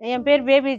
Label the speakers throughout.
Speaker 1: என் பேர் பேபி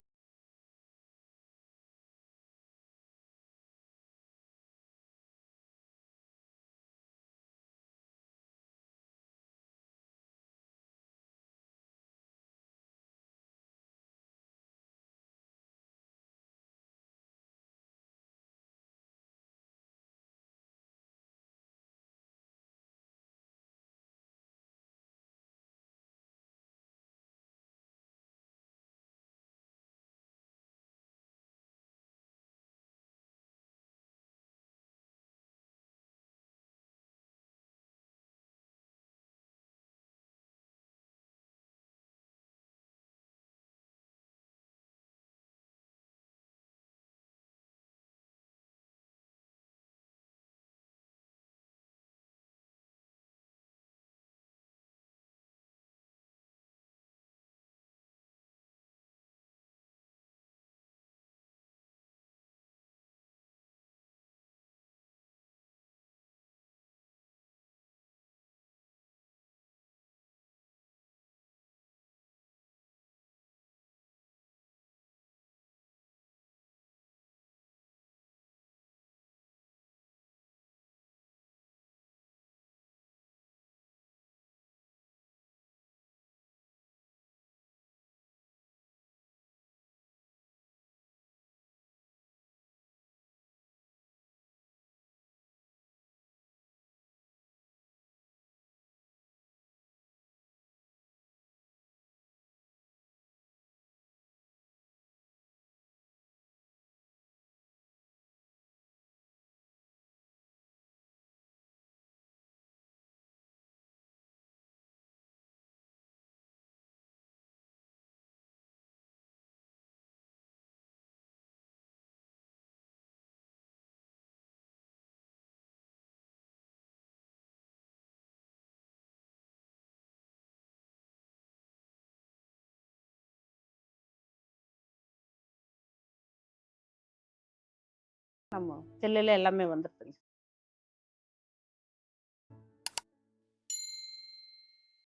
Speaker 1: நம்ம செல்லில் எல்லாமே வந்துருதுங்க.